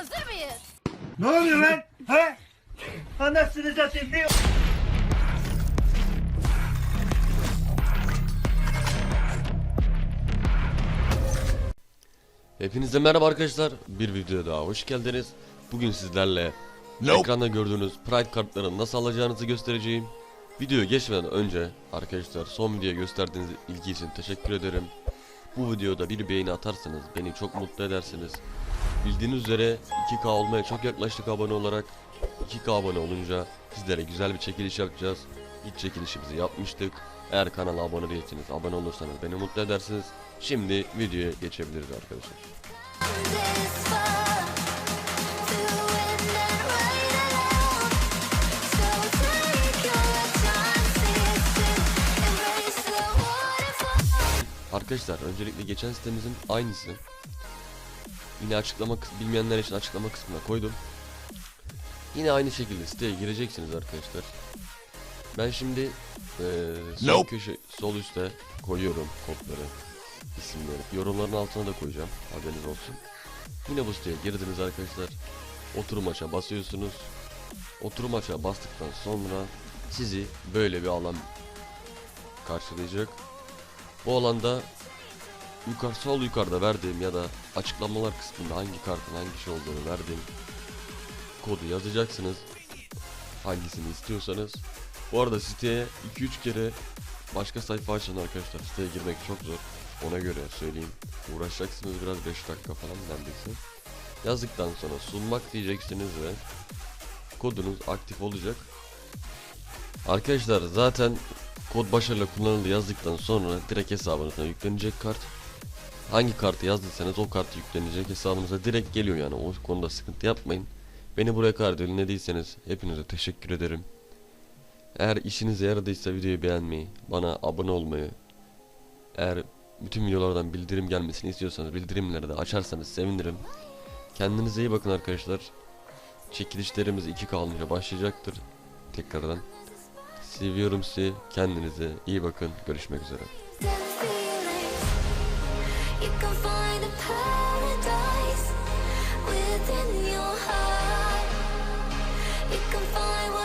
Hazır mıyız? Ne oluyor lan? He? Anasını satayım ne? Hepinize merhaba arkadaşlar. Bir videoya daha hoş geldiniz. Bugün sizlerle ekranda gördüğünüz Pride kartlarını nasıl alacağınızı göstereceğim. Videoya geçmeden önce arkadaşlar son videoya gösterdiğiniz ilgi için teşekkür ederim. Bu videoda bir beğeni atarsanız beni çok mutlu edersiniz. Bildiğiniz üzere 2K olmaya çok yaklaştık abone olarak. 2K abone olunca sizlere güzel bir çekiliş yapacağız. İlk çekilişimizi yapmıştık. Eğer kanala abone değilseniz abone olursanız beni mutlu edersiniz. Şimdi videoya geçebiliriz arkadaşlar. Arkadaşlar öncelikle geçen sitemizin aynısı. Yine açıklama bilmeyenler için açıklama kısmına koydum. Yine aynı şekilde siteye gireceksiniz arkadaşlar. Ben şimdi eee sol Nope. köşe sol üstte koyuyorum kodları, isimleri. Yorumların altına da koyacağım. Haberiniz olsun. Yine bu siteye girdiniz arkadaşlar. Oturum aça basıyorsunuz. Oturum aça bastıktan sonra sizi böyle bir alan karşılayacak. Bu alanda yukarı sol yukarıda verdiğim ya da açıklamalar kısmında hangi kartın hangi şey olduğunu verdiğim kodu yazacaksınız. Hangisini istiyorsanız. Bu arada siteye 2-3 kere başka sayfa açın arkadaşlar. Siteye girmek çok zor. Ona göre söyleyeyim. Uğraşacaksınız biraz 5 dakika falan neredeyse. Yazdıktan sonra sunmak diyeceksiniz ve kodunuz aktif olacak. Arkadaşlar zaten kod başarıyla kullanıldı yazdıktan sonra direkt hesabınıza yüklenecek kart. Hangi kartı yazdıysanız o kart yüklenecek hesabınıza direkt geliyor yani o konuda sıkıntı yapmayın. Beni buraya kadar dinlediyseniz hepinize teşekkür ederim. Eğer işinize yaradıysa videoyu beğenmeyi, bana abone olmayı, eğer bütün videolardan bildirim gelmesini istiyorsanız bildirimleri de açarsanız sevinirim. Kendinize iyi bakın arkadaşlar. Çekilişlerimiz 2 kalınca başlayacaktır. Tekrardan. Seviyorum sizi. Kendinize iyi bakın. Görüşmek üzere. You can find